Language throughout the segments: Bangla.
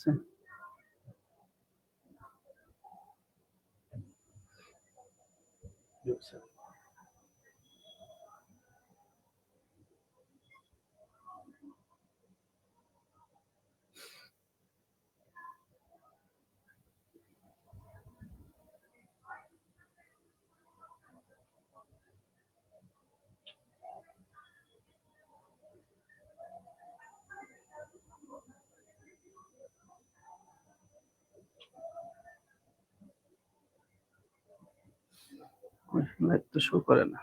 আছে লাইভ তো শো করে না।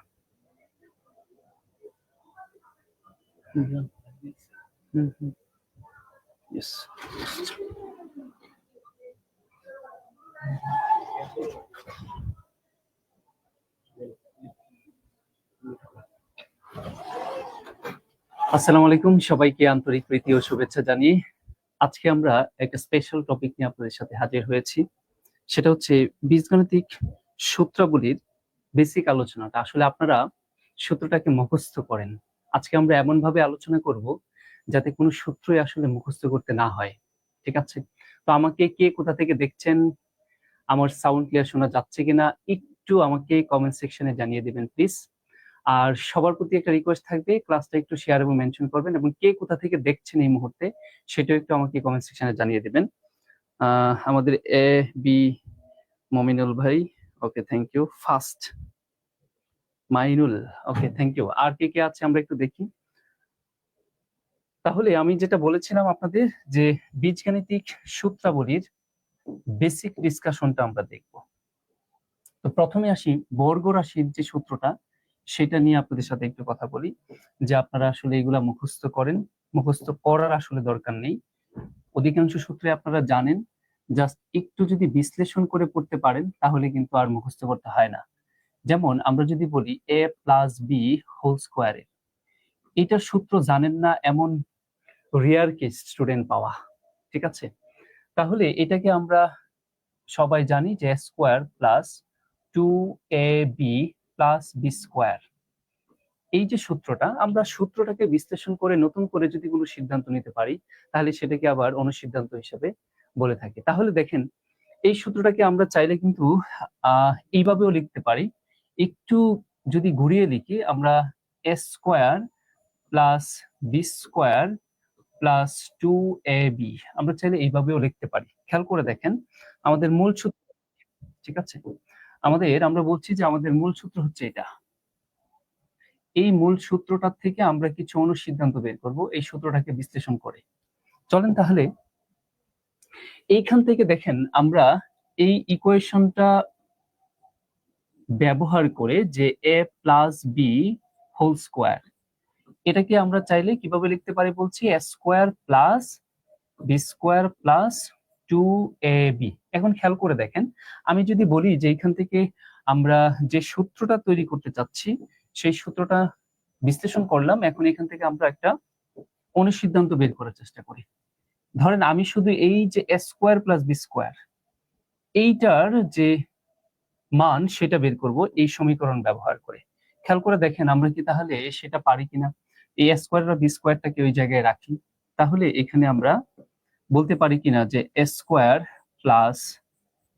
আসসালামু আলাইকুম, সবাইকে আন্তরিক প্রীতি ও শুভেচ্ছা জানিয়ে আজকে আমরা একটা স্পেশাল টপিক নিয়ে আপনাদের সাথে হাজির হয়েছি। সেটা হচ্ছে বীজগণিতিক সূত্রাবলীর বেসিক আলোচনাটা, আসলে আপনারা সূত্রটাকে মুখস্থ করেন। আজকে আমরা এমন ভাবে আলোচনা করব যাতে কোনো সূত্রই আসলে মুখস্থ করতে না হয়, ঠিক আছে? তো আমাকে কে কোথা থেকে দেখছেন? আমার সাউন্ড ক্লিয়ার শোনা যাচ্ছে কিনা? একটু আমাকে কমেন্ট সেকশনে জানিয়ে দিবেন প্লিজ আর সবার প্রতি একটা রিকোয়েস্ট থাকবে ক্লাসটা একটু শেয়ার এবং মেনশন করবেন এবং কে কোথা থেকে দেখছেন এই মুহূর্তে, সেটাও একটু আমাকে কমেন্ট সেকশনে জানিয়ে দেবেন। আমাদের এ বি মমিনুল ভাই okay thank you first Mainul okay thank you আর কে কে আছে আমরা একটু দেখি। তাহলে আমি যেটা বলেছিলাম আপনাদের যে বীজগাণিতিক সূত্রাবলীর বেসিক ডিসকাশনটা আমরা দেখব। তো প্রথমে আসি বর্গ রাশির যে সূত্রটা, সেটা নিয়ে আপনাদের সাথে একটু কথা বলি, যে আপনারা আসলে এগুলা মুখস্থ করেন। মুখস্থ করার আসলে দরকার নেই। অধিকাংশ সূত্রে আপনারা জানেন জাস্ট একটু যদি বিশ্লেষণ করে পড়তে পারেন, তাহলে কিন্তু আর মুখস্থ করতে হয় না। যেমন আমরা যদি বলি এ প্লাস বি হোল স্কোয়ারে এটার সূত্র জানেন না এমন রিয়ার কেস স্টুডেন্ট পাওয়া, ঠিক আছে? তাহলে এটাকে আমরা সবাই জানি যে square plus two A B plus B square এই যে সূত্রটা, আমরা সূত্রটাকে বিশ্লেষণ করে নতুন করে যদি কোনো সিদ্ধান্ত নিতে পারি, তাহলে সেটাকে আবার অনুসিদ্ধান্ত হিসেবে বলে থাকি। তাহলে দেখেন, এই সূত্রটাকে আমরা চাইলে কিন্তু এইভাবেও লিখতে পারি। একটু যদি ঘুরিয়ে লিখি, আমরা A square plus B square plus two A B আমরা চাইলে এইভাবেও লিখতে পারি। খেয়াল করে দেখেন, আমাদের মূল সূত্র, ঠিক আছে? আমাদের, আমরা বলছি যে আমাদের মূল সূত্র হচ্ছে এটা। এই মূল সূত্রটার থেকে আমরা কিছু অনুসিদ্ধান্ত বের করব, এই সূত্রটাকে বিশ্লেষণ করে। চলেন তাহলে এইখান থেকে দেখেন আমরা এই ইকুয়েশনটা ব্যবহার করে যে A plus B whole square এটাকে আমরা চাইলে কীভাবে লিখতে পারি বলছি? A square plus B square plus two A B এখন খেয়াল করে দেখেন, আমি যদি বলি যে এখান থেকে আমরা যে সূত্রটা তৈরি করতে চাচ্ছি, সেই সূত্রটা বিশ্লেষণ করলাম, এখন এখান থেকে আমরা একটা অনুসিদ্ধান্ত বের করার চেষ্টা করি। ধরেন আমি শুধু এই যে A square plus B square, এইটার যে মান সেটা বের করব এই সমীকরণ ব্যবহার করে। খেয়াল করে দেখেন আমরা কি তাহলে সেটা পারি কিনা? এই স্কোয়ার আর বি স্কোয়ারটাকে ওই জায়গায় রাখি, তাহলে এখানে আমরা বলতে পারি কিনা যে A square plus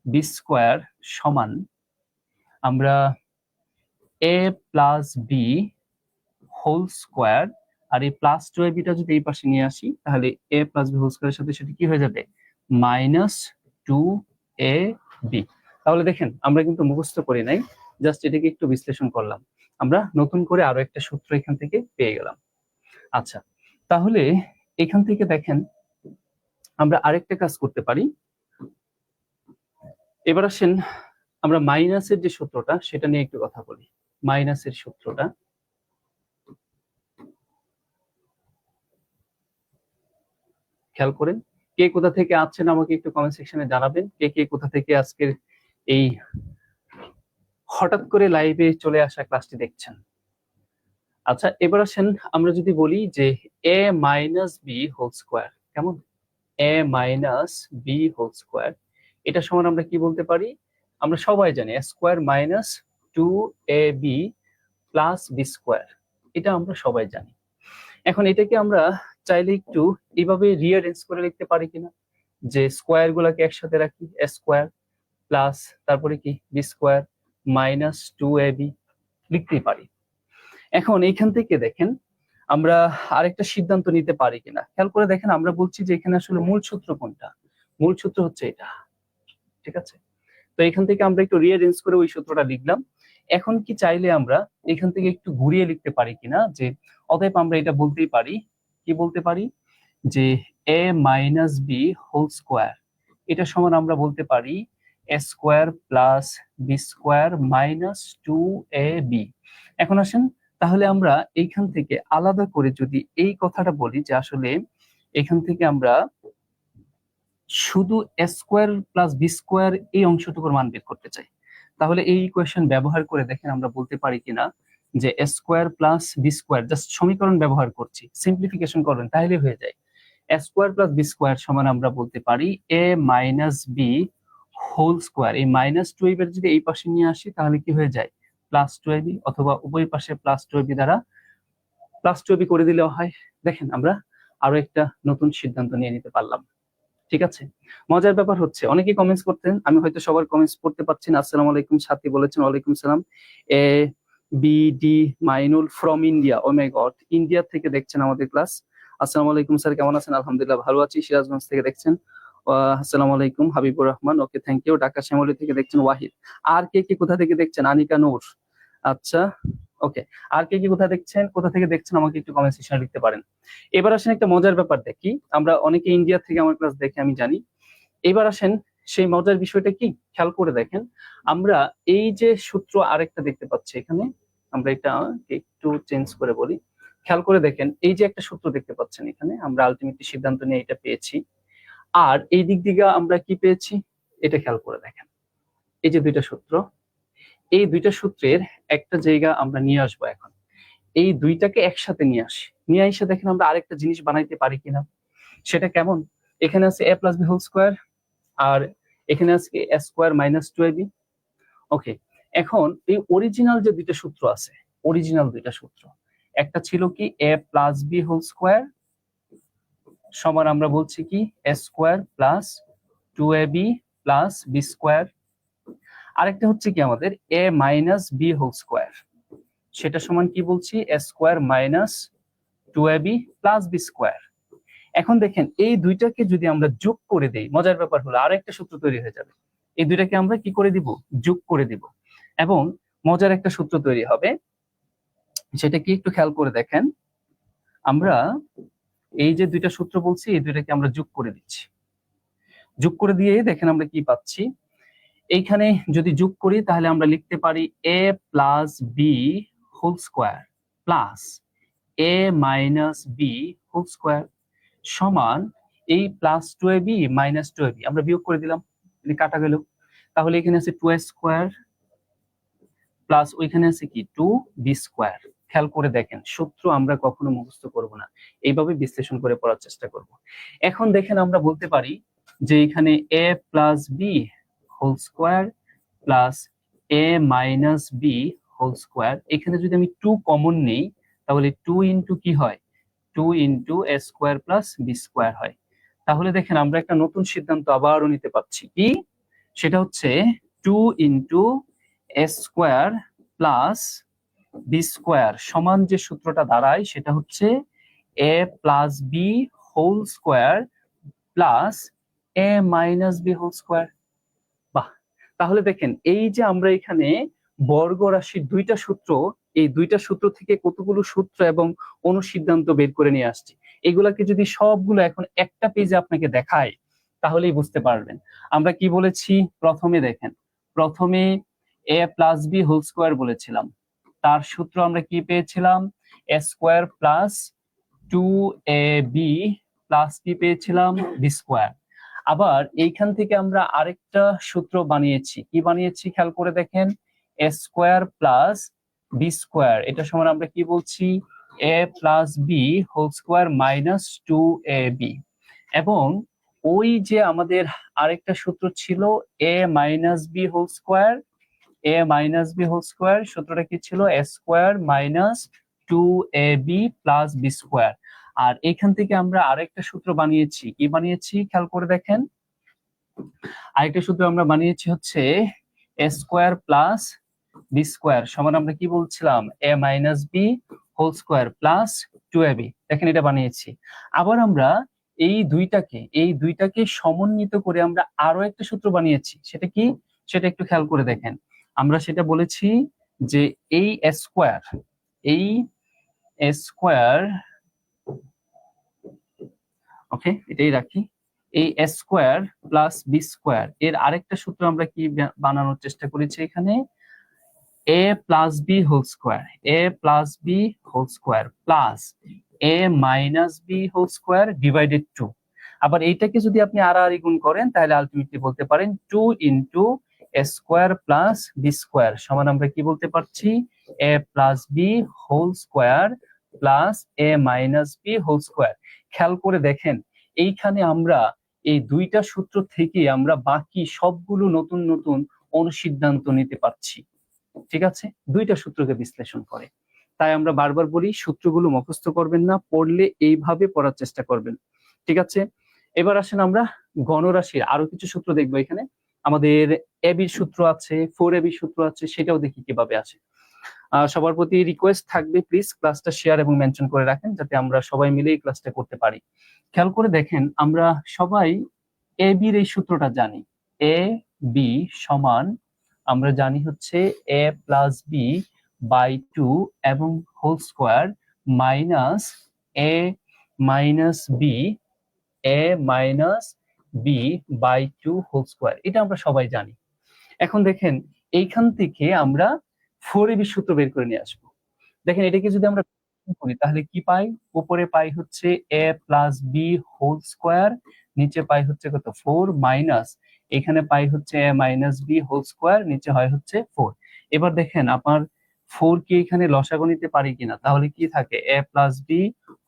B square সমান আমরা A plus B whole square আর এই প্লাস টু এ বিটা যদি এই পাশে নিয়ে আসি, তাহলে এ প্লাস বি হোল স্কোয়ারের সাথে সেটা কি হয়ে যাবে? মাইনাস টু এ বি তাহলে দেখেন, আমরা কিন্তু মুখস্থ করি নাই জাস্ট এটাকে একটু বিশ্লেষণ করলাম। আমরা নতুন করে আরও একটা সূত্র এখান থেকে পেয়ে গেলাম। আচ্ছা তাহলে এখান থেকে দেখেন, আমরা আরেকটা কাজ করতে পারি। এবার আসেন, আমরা মাইনাসের যে সূত্রটা, সেটা নিয়ে একটু কথা বলি। মাইনাসের সূত্রটা। খেয়াল করেন। কে কোথা থেকে আছেন আমাকে একটু কমেন্ট সেকশনে জানাবেন। কে কে কোথা থেকে আজকের এই হঠাৎ করে লাইভে চলে আসা ক্লাসটি দেখছেন? আচ্ছা এবার আসেন, আমরা যদি বলি যে A minus B whole square কেমন? A minus B whole square এটা সমান আমরা কি বলতে পারি? আমরা সবাই জানি square minus two A B plus B square এটা আমরা সবাই জানি। এখন এটাকে আমরা চাইলে একটু এইভাবে রিয়ারেঞ্জ করে লিখতে পারি কিনা? যে স্কোয়ার গুলাকে একসাথে রাখি এ স্কোয়ার প্লাস তারপরে কি? B square minus two A B লিখতেই পারি। এখন এইখান থেকে দেখেন আমরা আরেকটা সিদ্ধান্ত নিতে পারি কিনা। খেয়াল করে দেখেন আমরা বলছি যে এখানে আসলে মূল সূত্র কোনটা? মূল সূত্র হচ্ছে এটা। ঠিক আছে? তো এখান থেকে আমরা একটু রিয়ারেঞ্জ করে ওই সূত্রটা লিখলাম। এখন কি চাইলে আমরা এখান থেকে একটু ঘুরিয়ে লিখতে পারি কিনা? যে অতএব আমরা এটা বলতেই পারি কি বলতে পারি? যে A minus B whole square এটা সমান আমরা বলতে পারি A square plus B square minus two A B এখন আসেন, তাহলে আমরা এইখান থেকে আলাদা করে যদি এই কথাটা বলি যে আসলে এখান থেকে আমরা শুধু A square plus B square এই অংশটুকুর মান বের করতে চাই। তাহলে এই ইকুয়েশন ব্যবহার করে দেখেন আমরা বলতে পারি কিনা। যে square plus B square just সমীকরণ ব্যবহার করছি সিম্পলিফিকেশন করবেন, তাহলে হয়ে যায়। স্কোয়ার প্লাস বি স্কোয়ার সমান আমরা বলতে পারি A minus B whole square এই মাইনাস টুয়েলভ এর যদি এই পাশে নিয়ে আসি, তাহলে কি হয়ে যায়? প্লাস টুয়েলভ অথবা উভয় পাশে প্লাস টুয়েলভ দ্বারা প্লাস টুয়েলভ করে দিলেও হয়। দেখেন আমরা আরও একটা নতুন সিদ্ধান্ত নিয়ে নিতে পারলাম। ঠিক আছে? মজার ব্যাপার হচ্ছে, অনেকেই কমেন্টস করতেন, আমি হয়তো সবার কমেন্টস পড়তে পারছি না। আসসালামু আলাইকুম সাথী বলেছেন, ওয়ালাইকুম সালাম। A B D Mainul from India ও গড ইন্ডিয়া থেকে দেখছেন আমাদের ক্লাস আসসালামু আলাইকুম স্যার, কেমন আছেন? আলহামদুলিল্লাহ ভালো আছি, সিরাজগঞ্জ থেকে দেখছেন। আসসালামু আলাইকুম, Habibur Rahman. Okay thank you Dhaka Shyamoli থেকে দেখছেন ওয়াহিদ। আর কে কে কোথা থেকে দেখছেন? আনিকা নূর। আচ্ছা ওকে আর কে কি কোথা দেখছেন? কোথা থেকে দেখছেন? আমাকে একটু কমেন্ট সেকশনে লিখতে পারেন। এবার আসেন একটা মজার ব্যাপার দেখি। আমরা অনেকে ইন্ডিয়া থেকে আমার ক্লাস দেখে, আমি জানি। এবার আসেন সেই মজার বিষয়টা কি? খেয়াল করে দেখেন। আমরা এই যে সূত্র আরেকটা দেখতে পাচ্ছি এখানে। আমরা এটা একটু চেঞ্জ করে বলি। খেয়াল করে দেখেন, এই যে একটা সূত্র দেখতে পাচ্ছেন এখানে, আমরা আলটিমেটলি সিদ্ধান্ত নিয়ে এটা পেয়েছি। আর এই দিক দিকে আমরা কি পেয়েছি? এটা খেয়াল করে দেখেন। এই যে দুইটা সূত্র, এই দুইটা সূত্রের একটা জায়গা আমরা নিয়ে আসব এখন। এই দুইটাকে একসাথে নিয়ে আসি। নিয়ে এসে দেখেন আমরা আরেকটা জিনিস বানাইতে পারি কিনা। সেটা কেমন? এখানে আছে A plus B whole square আর এখানে আছে A square minus two B okay এখন এই অরিজিনাল যে দুইটা সূত্র আছে অরিজিনাল দুইটা সূত্র, একটা ছিল কি A plus B whole square সমান আমরা বলছি কি A square plus two A B plus B square আরেকটা হচ্ছে কি আমাদের A minus B whole square সেটা সমান কি বলছি? A square minus two A B plus B square এখন দেখেন, এই দুইটাকে যদি আমরা যোগ করে দেই, মজার ব্যাপার হলো আরেকটা সূত্র তৈরি হয়ে যাবে, এই দুইটাকে আমরা কি করে দিব? যোগ করে দিব। এবং মজার একটা সূত্র তৈরি হবে। সেটা কি একটু খেয়াল করে দেখেন। আমরা এই যে দুইটা সূত্র বলছি, এই দুইটাকে আমরা যোগ করে দিচ্ছি। যোগ করে দিয়ে দেখেন আমরা কি পাচ্ছি। এইখানে যদি যোগ করি, তাহলে আমরা লিখতে পারি A plus B whole square plus A minus B whole square সমান এই plus two A B minus two A B আমরা বিয়োগ করে দিলাম কাটা গেল। তাহলে এখানে আছে টু স্কোয়ার প্লাস ওইখানে আছে কি? Two B square. খেয়াল করে দেখেন, সূত্র আমরা কখনো মুখস্থ করব না। এইভাবে বিশ্লেষণ করে পড়ার চেষ্টা করব। এখন দেখেন আমরা বলতে পারি যে এখানে A plus B whole square plus A minus B whole square. এখানে যদি আমি টু কমন নেই, তাহলে টু ইন্টু কি হয়? Two into A square plus B square হয়। তাহলে দেখেন আমরা একটা নতুন সিদ্ধান্ত আবারও নিতে পারছি কি? সেটা হচ্ছে two into A square plus B square সমান যে সূত্রটা দাঁড়ায় সেটা হচ্ছে A plus B whole square plus A minus B whole square. বাহ! তাহলে দেখেন, এই যে আমরা এখানে বর্গ রাশির দুইটা সূত্র, এই দুইটা সূত্র থেকে কতগুলো সূত্র এবং অনুসিদ্ধান্ত বের করে নিয়ে আসছি, এগুলাকে যদি সবগুলো এখন একটা পেজে আপনাকে দেখায়, তাহলেই বুঝতে পারবেন। আমরা কি বলেছি? প্রথমে দেখেন, প্রথমে A plus B whole square বলেছিলাম। তার সূত্র আমরা কি পেয়েছিলাম? A square plus two A B plus কি পেয়েছিলাম? B square. আবার এইখান থেকে আমরা আরেকটা সূত্র বানিয়েছি। কি বানিয়েছি? খেয়াল করে দেখেন। A square plus B square. এটা সমান আমরা কি বলছি? A plus B whole square minus two A B. এবং ওই যে আমাদের আরেকটা সূত্র ছিল, A minus B whole square A minus B whole square সূত্রটা কি ছিল? A square minus two A B plus B square আর এখান থেকে আমরা আরেকটা সূত্র বানিয়েছি। কি বানিয়েছি? খেয়াল করে দেখেন। আরেকটা সূত্র আমরা বানিয়েছি হচ্ছে A square plus B square সমান আমরা কি বলছিলাম? A minus B whole square plus two A B দেখেন এটা বানিয়েছি। আবার আমরা এই দুইটাকে এই দুইটাকে সমন্বিত করে আমরা আরও একটা সূত্র বানিয়েছি। সেটা কি? সেটা একটু খেয়াল করে দেখেন। আমরা সেটা বলেছি যে এই স্কোয়ার এই স্কোয়ার, ওকে, এটাই রাখি, এই স্কোয়ার প্লাস বি স্কোয়ার, এর আরেকটা সূত্র আমরা কি বানানোর চেষ্টা করেছি এখানে? A plus B whole square, A plus B whole square plus A minus B whole square divided two. আবার এইটাকে যদি আপনি আড়াআড়ি গুণ করেন, তাহলে আলটিমেটলি বলতে পারেন two into A square plus B square সমান আমরা কি বলতে পারছি? A plus B whole square plus A minus B whole square খেয়াল করে দেখেন, এইখানে আমরা এই দুইটা সূত্র থেকে আমরা বাকি সবগুলো নতুন নতুন অনুসিদ্ধান্ত নিতে পারছি। ঠিক আছে? দুইটা সূত্রকে বিশ্লেষণ করে। তাই আমরা বারবার বলি, সূত্রগুলো মুখস্থ করবেন না, পড়লে এইভাবে পড়ার চেষ্টা করবেন। ঠিক আছে? এবার আসেন আমরা গণরাশির আরও কিছু সূত্র দেখব এখানে। আমাদের এবির সূত্র আছে ফোর এবির সূত্র আছে সেটাও দেখি কীভাবে আহ, সবার প্রতি রিকোয়েস্ট থাকবে প্লিজ ক্লাসটা শেয়ার এবং মেনশন করে রাখেন যাতে আমরা সবাই মিলে এই ক্লাসটা করতে পারি। খেয়াল করে দেখেন আমরা সবাই এ বির এই সূত্রটা জানি। এ বি সমান আমরা জানি হচ্ছে A plus B by two এবং whole square minus A minus B A minus B by two whole square এটা আমরা সবাই জানি। এখন দেখেন, এইখান থেকে আমরা ফোর এবি সূত্র বের করে নিয়ে আসব। দেখেন, এটাকে যদি আমরা করি, তাহলে কি পাই? উপরে পাই হচ্ছে A plus B whole square নিচে পাই হচ্ছে কত? ফোর মাইনাস এখানে পাই হচ্ছে A minus B whole square নিচে হয় হচ্ছে ফোর এবার দেখেন আপনার ফোর কি এখানে লসাগু নিতে পারি কিনা? তাহলে কি থাকে? A plus B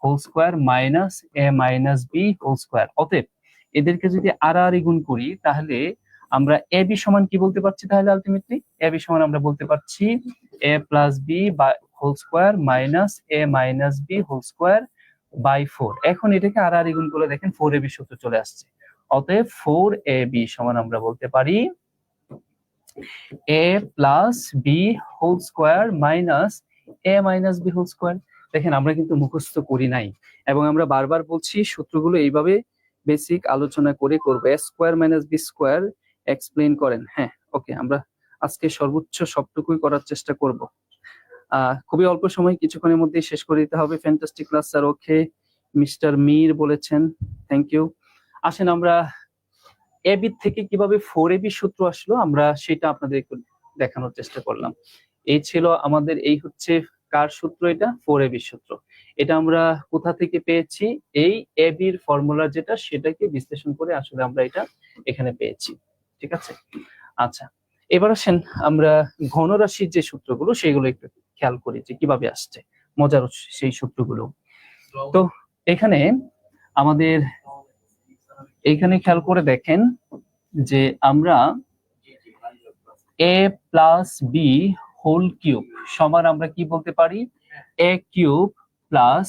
whole square minus A minus B whole square অতএব এদেরকে যদি আড়াআড়ি গুণ করি, তাহলে আমরা এ, বি সমান কি বলতে পারছি তাহলে আলটিমেটলি এ, বি সমান আমরা বলতে পারছি A plus B by whole square minus A minus B whole square by four এখন এটাকে আড়াআড়ি গুণ করে দেখেন ফোর এ বি সূত্র চলে আসছে। অতএব ফোর এ বি সমান আমরা বলতে পারি A plus B whole square minus A minus B whole square দেখেন আমরা কিন্তু মুখস্থ করি নাই এবং আমরা বারবার বলছি সূত্রগুলো এইভাবে বেসিক আলোচনা করে করব। Square minus B square explain করেন। হ্যাঁ ওকে আমরা আজকে সর্বোচ্চ সবটুকুই করার চেষ্টা করব। খুবই অল্প সময়, কিছুক্ষণের মধ্যেই শেষ করে দিতে হবে। Fantastic class sir okay mister Mir বলেছেন। থ্যাংক ইউ আসেন আমরা এবি থেকে কীভাবে ফোর এবি সূত্র আসলো, আমরা সেটা আপনাদের একটু দেখানোর চেষ্টা করলাম। এই ছিল আমাদের, এই হচ্ছে কার সূত্র এটা? ফোর এবি সূত্র। এটা আমরা কোথা থেকে পেয়েছি? এই এবির ফর্মুলা যেটা, সেটাকে বিশ্লেষণ করে আসলে আমরা এটা এখানে পেয়েছি। ঠিক আছে? আচ্ছা এবার আসেন আমরা ঘনরাশির যে সূত্রগুলো, সেগুলো একটু খেয়াল করি যে কীভাবে আসছে। মজার সেই সূত্রগুলো। তো এখানে আমাদের এইখানে খেয়াল করে দেখেন যে আমরা A plus B whole cube সমান আমরা কি বলতে পারি? A cube plus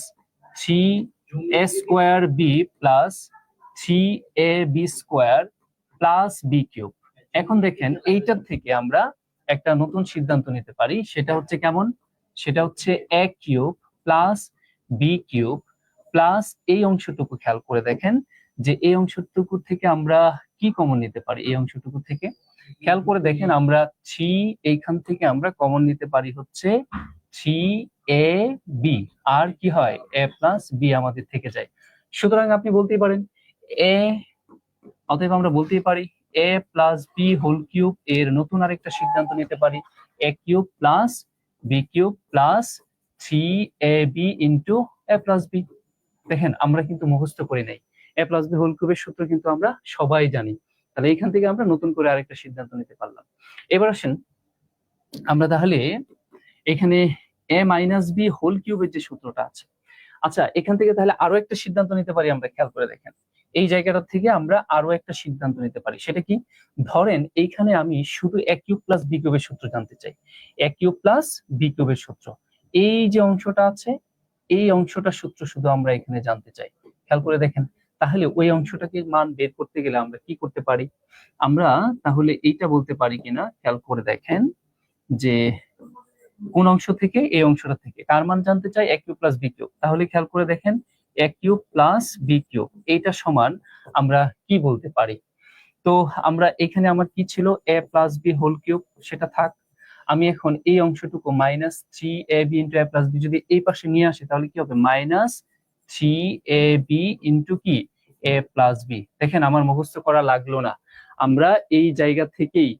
three A square B plus three A B square plus B cube এখন দেখেন এইটার থেকে আমরা একটা নতুন সিদ্ধান্ত নিতে পারি, সেটা হচ্ছে কেমন? সেটা হচ্ছে A cube plus B cube plus এই অংশটুকু খেয়াল করে দেখেন যে এই অংশটুকু থেকে আমরা কি কমন নিতে পারি, এই অংশটুকু থেকে? খেয়াল করে দেখেন আমরা থ্রি এইখান থেকে আমরা কমন নিতে পারি হচ্ছে থ্রি এ বি আর কি হয়? এ প্লাস বি আমাদের থেকে যায়। সুতরাং আপনি বলতেই পারেন এ অতএব আমরা বলতেই পারি A plus B whole cube এর নতুন আরেকটা সিদ্ধান্ত নিতে পারি। A cube plus B cube plus three A B into A plus B দেখেন, আমরা কিন্তু মুখস্থ করি নাই। এ প্লাস বি হোল কিউবের সূত্র কিন্তু আমরা সবাই জানি। তাহলে এখান থেকে আমরা নতুন করে আরেকটা সিদ্ধান্ত নিতে পারলাম। এবার আসেন, আমরা তাহলে এখানে এ মাইনাস বি হোল কিউবের যে সূত্রটা আছে। আচ্ছা এখান থেকে তাহলে আরও একটা সিদ্ধান্ত নিতে পারি আমরা, খেয়াল করে দেখেন। এই জায়গাটা থেকে আমরা আরও একটা সিদ্ধান্ত নিতে পারি। সেটা কি? ধরেন এইখানে আমি শুধু এ কিউব প্লাস বি কিউবের সূত্র জানতে চাই। এ কিউব প্লাস বি কিউবের সূত্র। এই যে অংশটা আছে, এই অংশটা সূত্র শুধু আমরা এখানে জানতে চাই। খেয়াল করে দেখেন। তাহলে ওই অংশটাকে মান বের করতে গেলে আমরা কি করতে পারি? আমরা তাহলে এইটা বলতে পারি কিনা, খেয়াল করে দেখেন যে কোন অংশ থেকে এই অংশটা থেকে। কার মান জানতে চাই? এক কিউব প্লাস বি কিউব। তাহলে খেয়াল করে দেখেন A cube plus B cube. এইটা সমান আমরা কি বলতে পারি? তো আমরা এখানে আমার কি ছিল? A plus B whole cube, সেটা থাক। আমি এখন এই অংশটুকু minus three A B into A plus B যদি এই পাশে নিয়ে আসি, তাহলে কি হবে? Minus three A B into কি? এ প্লাস বি দেখেন, আমার মুখস্থ করা লাগল না। আমরা এই জায়গা থেকেই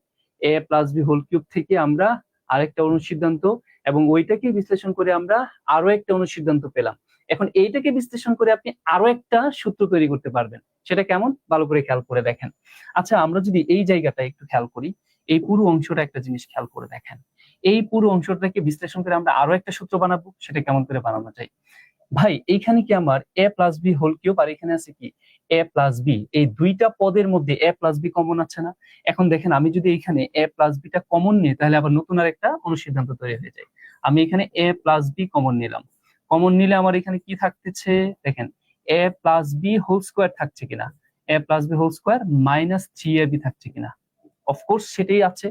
A plus B whole cube থেকে আমরা আরেকটা অনুসিদ্ধান্ত এবং ওইটাকে বিশ্লেষণ করে আমরা আরও একটা অনুসিদ্ধান্ত পেলাম। এখন এইটাকে বিশ্লেষণ করে আপনি আরও একটা সূত্র তৈরি করতে পারবেন। সেটা কেমন? ভালো করে খেয়াল করে দেখেন। আচ্ছা আমরা যদি এই জায়গাটা একটু খেয়াল করি, এই পুরো অংশটা একটা জিনিস খেয়াল করে দেখেন। এই পুরো অংশটাকে বিশ্লেষণ করে আমরা আরও একটা সূত্র বানাবো, সেটা কেমন করে বানানো যায়? ভাই, এইখানে কি আমার A plus B whole cube আর এখানে আছে কি? এ প্লাস বি এই দুইটা পদের মধ্যে এ প্লাস বি কমন আছে না? এখন দেখেন, আমি যদি এখানে এ প্লাস বিটা কমন নিই, তাহলে আবার নতুন আর একটা অনুসিদ্ধান্ত তৈরি হয়ে যায়। আমি এখানে এ প্লাস বি কমন নিলাম। কমন নিলে আমার এখানে কি থাকতেছে? দেখেন, A plus B whole square থাকছে কিনা? A plus B whole square minus three A B থাকছে কিনা? অফকোর্স সেটাই আছে।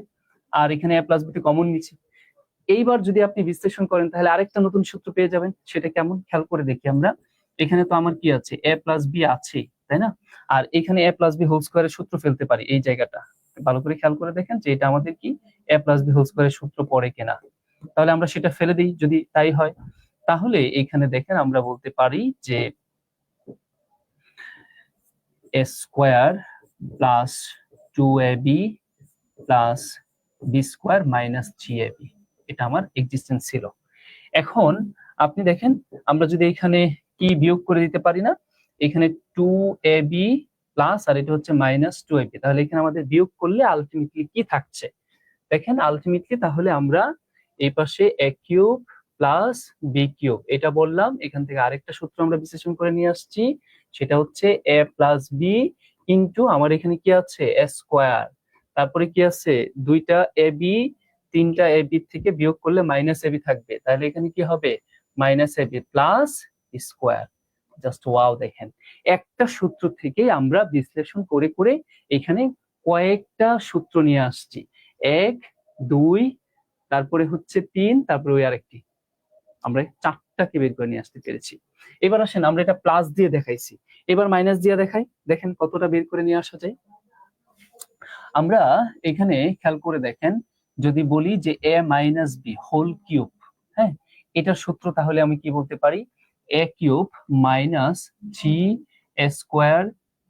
আর এখানে এ প্লাস বিটি কমন নিচ্ছি এইবার যদি আপনি বিশ্লেষণ করেন, তাহলে আরেকটা নতুন সূত্র পেয়ে যাবেন। সেটা কেমন? খেয়াল করে দেখি আমরা। এখানে তো আমার কি আছে? এ প্লাস বি আছে তাই না? আর এখানে এ প্লাস বি হোল স্কোয়ারের সূত্র ফেলতে পারি, এই জায়গাটা। ভালো করে খেয়াল করে দেখেন যে এটা আমাদের কি? এ প্লাস বি হোল স্কোয়ারের সূত্র পড়ে কিনা। তাহলে আমরা সেটা ফেলে দিই, যদি তাই হয়। তাহলে এখানে দেখেন আমরা বলতে পারি যে A square plus two A B plus B square minus three A B এটা আমার এক্সিস্টেন্স ছিল। এখন আপনি দেখেন, আমরা যদি এখানে কি বিয়োগ করে দিতে পারি না এখানে টু এ বি প্লাস আর এটা হচ্ছে মাইনাস টু এ বি তাহলে এখানে আমাদের বিয়োগ করলে আলটিমেটলি কি থাকছে? দেখেন আলটিমেটলি তাহলে আমরা এই পাশে A cube plus B cube এটা বললাম। এখান থেকে আরেকটা সূত্র আমরা বিশ্লেষণ করে নিয়ে আসছি। সেটা হচ্ছে এ প্লাস বি ইন্টু আমার এখানে কি আছে? এ স্কোয়ার তারপরে কি আছে? দুইটা এ বি তিনটা এ বি থেকে বিয়োগ করলে মাইনাস এ বি থাকবে। তাহলে এখানে কি হবে? Minus A B plus square just wow দেখেন। একটা সূত্র থেকে আমরা বিশ্লেষণ করে করে এখানে কয়েকটা সূত্র নিয়ে আসছি। এক, দুই, তারপরে হচ্ছে তিন, তারপরে ওই আরেকটি। আমরা চারটাকে বের করে নিয়ে আসতে পেরেছি। এবার আসেন, আমরা এটা প্লাস দিয়ে দেখাইছি। এবার মাইনাস দিয়ে দেখাই। দেখেন কতটা বের করে নিয়ে আসা যায়। আমরা এখানে খেয়াল করে দেখেন, যদি বলি যে A minus B whole cube হ্যাঁ? এটার সূত্র তাহলে আমি কি বলতে পারি? A cube minus three A square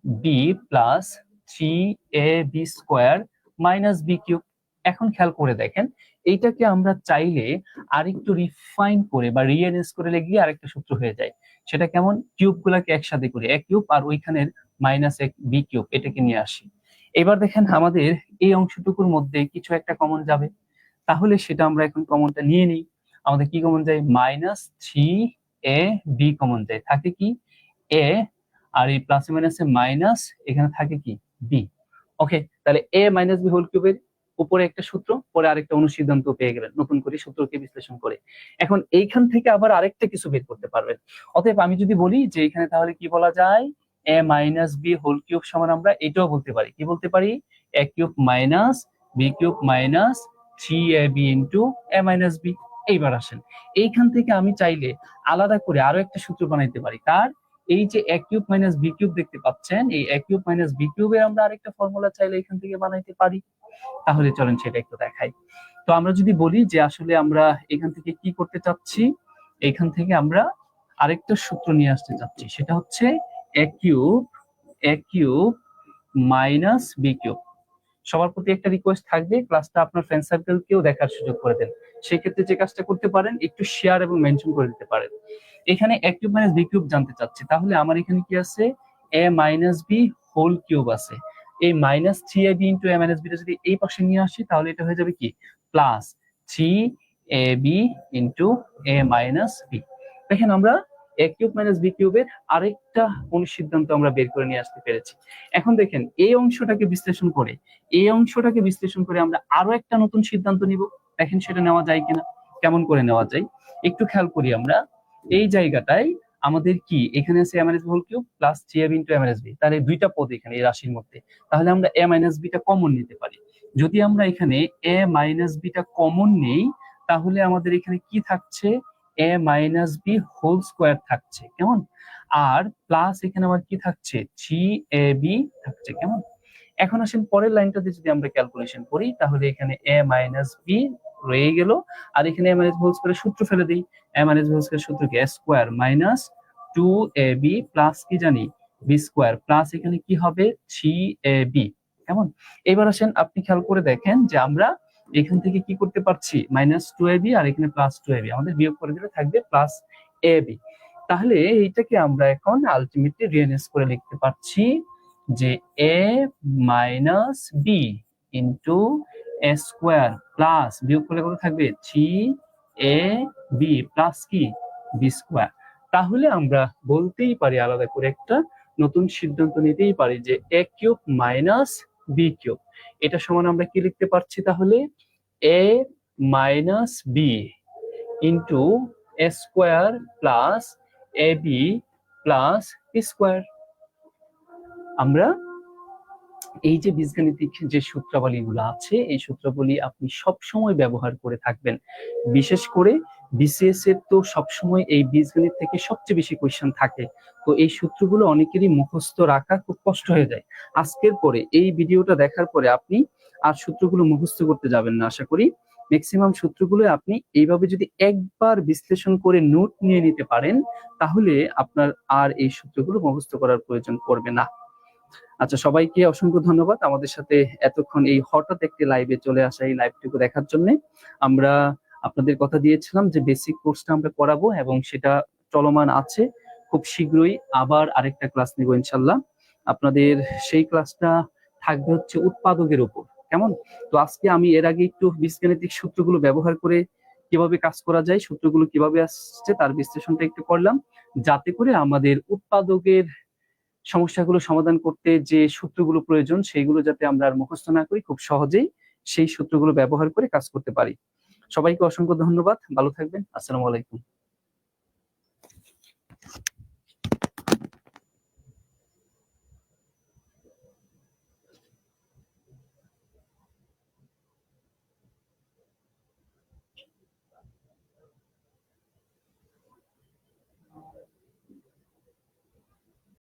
B plus three A B square minus B cube এখন খেয়াল করে দেখেন, এইটাকে আমরা চাইলে আরেকটু রিফাইন করে বা রিএনএস করে লিখলে আরেকটা সূত্র হয়ে যায়। সেটা কেমন? কিউব গুলাকে একসাথে করে এ কিউব আর ওইখানের মাইনাস এক বি কিউব এটাকে নিয়ে আসি। এবার দেখেন আমাদের এই অংশটুকুর মধ্যে কিছু একটা কমন যাবে। তাহলে সেটা আমরা এখন কমনটা নিয়ে নিই। আমাদের কি কমন যায়? Minus three A B common যায় থাকে কি? এ আর এই প্লাস মাইনাসে মাইনাস এখানে থাকে কি? বি ওকে তাহলে এ মাইনাস বি হোল কিউবের উপরে একটা সূত্র, পরে আরেকটা অনুসিদ্ধান্ত পেয়ে গেলেন, নতুন করে সূত্রকে বিশ্লেষণ করে। এখন এইখান থেকে আবার আরেকটা কিছু বের করতে পারবেন। অতএব আমি যদি বলি যে এখানে তাহলে কি বলা যায়? A minus B whole cube সমান আমরা এটাও বলতে পারি। কি বলতে পারি? A cube minus B cube minus three A B into A minus B এইবার আসেন। এইখান থেকে আমি চাইলে আলাদা করে আরও একটা সূত্র বানাইতে পারি। তার এই যে A cube minus B cube দেখতে পাচ্ছেন, এই এ কিউব মাইনাস বি কিউবের আমরা আরেকটা ফর্মুলা চাইলে এখান থেকে বানাইতে পারি। তাহলে চলেন সেটা একটু দেখাই। তো আমরা যদি বলি যে আসলে আমরা এখান থেকে কি করতে চাচ্ছি, এখান থেকে আমরা আরেকটা সূত্র নিয়ে আসতে চাচ্ছি। সেটা হচ্ছে A cube A cube minus B cube. সবার প্রতি একটা রিকোয়েস্ট থাকবে ক্লাসটা আপনার ফ্রেন্ড সার্কেলকেও দেখার সুযোগ করে দেন। সেই ক্ষেত্রে যে কাজটা করতে পারেন, একটু শেয়ার এবং মেনশন করে দিতে পারেন। এখানে A cube minus B cube জানতে চাচ্ছি। তাহলে আমার এখানে কি আছে? A minus B whole cube আছে। এই minus three A B into A minus beta যদি এই পাশে নিয়ে আসি, তাহলে এটা হয়ে যাবে কি? Plus three A B into A minus B দেখেন আমরা এ কিউব মাইনাস বি কিউবের আরেকটা অনুসিদ্ধান্ত আমরা বের করে নিয়ে আসতে পেরেছি। এখন দেখেন, এই অংশটাকে বিশ্লেষণ করে, এই অংশটাকে বিশ্লেষণ করে আমরা আরও একটা নতুন সিদ্ধান্ত নিব। দেখেন সেটা নেওয়া যায় কিনা, কেমন করে নেওয়া যায়, একটু খেয়াল করি আমরা। এই জায়গাটায় আমাদের কি? এখানে আছে A minus whole cube plus three A into A minus B তাহলে দুইটা পদ এখানে, এই রাশির মধ্যে। তাহলে আমরা এ মাইনাস বিটা কমন নিতে পারি। যদি আমরা এখানে এ মাইনাস বিটা কমন নেই, তাহলে আমাদের এখানে কি থাকছে? A minus B whole square থাকছে। কেমন? আর প্লাস এখানে আমার কি থাকছে? থ্রি এ বি থাকছে। কেমন? এখন আসেন পরের লাইনটাতে যদি আমরা ক্যালকুলেশন করি, তাহলে এখানে এ মাইনাস বি রয়ে গেল। আর এখানে এ মাইনাস হোল স্কোয়ারের সূত্র ফেলে দিই। এ মাইনাস হোল স্কোয়ার সূত্র কি? Square minus two A B plus কি জানি? বি স্কোয়ার প্লাস এখানে কি হবে? থ্রি এ বি কেমন? এবার আসেন আপনি খেয়াল করে দেখেন যে আমরা এখান থেকে কি করতে পারছি? মাইনাস টু এ বি আর এখানে প্লাস টু এ বি আমাদের বিয়োগ করে দিলে থাকবে প্লাস এ বি তাহলে এইটাকে আমরা এখন আলটিমেটলি রিয়েনেস করে লিখতে পারছি। যে A minus B into A square plus বিয়োগ করলে কত থাকবে? থ্রি এ বি প্লাস কি? বি স্কোয়ার তাহলে আমরা বলতেই পারি আলাদা করে একটা নতুন সিদ্ধান্ত নিতেই পারি যে A cube minus B cube এটা সমান আমরা কি লিখতে পারছি তাহলে? A minus B into A square plus A B plus square আমরা এই যে বীজগাণিতিক যে সূত্রাবলীগুলো আছে, এই সূত্রাবলী আপনি সব সময় ব্যবহার করে থাকবেন। বিশেষ করে বিসিএস এর তো সবসময় এই বীজগণিত থেকে সবচেয়ে বেশি কোয়েশ্চেন থাকে। তো এই সূত্রগুলো অনেকেরই মুখস্থ রাখা খুব কষ্ট হয়ে যায়। আজকের পরে এই ভিডিওটা দেখার পরে আপনি আর সূত্রগুলো মুখস্থ করতে যাবেন না, আশা করি। ম্যাক্সিমাম সূত্রগুলো আপনি এইভাবে যদি একবার বিশ্লেষণ করে নোট নিয়ে নিতে পারেন, তাহলে আপনার আর এই সূত্রগুলো মুখস্থ করার প্রয়োজন পড়বে না। আচ্ছা সবাইকে অসংখ্য ধন্যবাদ আমাদের সাথে এতক্ষণ এই হঠাৎ একটি লাইভে চলে আসা এই লাইভটুকু দেখার জন্য। আমরা আপনাদের কথা দিয়েছিলাম যে বেসিক কোর্সটা আমরা করাবো এবং সেটা চলমান আছে। খুব শীঘ্রই আবার আরেকটা ক্লাস নিব ইনশাল্লাহ আপনাদের সেই ক্লাসটা থাকবে হচ্ছে উৎপাদকের উপর। কেমন? তো আজকে আমি এর আগে একটু বীজগাণিতিক সূত্রগুলো ব্যবহার করে কীভাবে কাজ করা যায়, সূত্রগুলো কীভাবে আসছে তার বিশ্লেষণটা একটু করলাম। যাতে করে আমাদের উৎপাদকের সমস্যাগুলো সমাধান করতে যে সূত্রগুলো প্রয়োজন, সেইগুলো যাতে আমরা আর মুখস্থ না করি, খুব সহজেই সেই সূত্রগুলো ব্যবহার করে কাজ করতে পারি। সবাইকে অসংখ্য ধন্যবাদ। ভালো থাকবেন। আসসালামু আলাইকুম।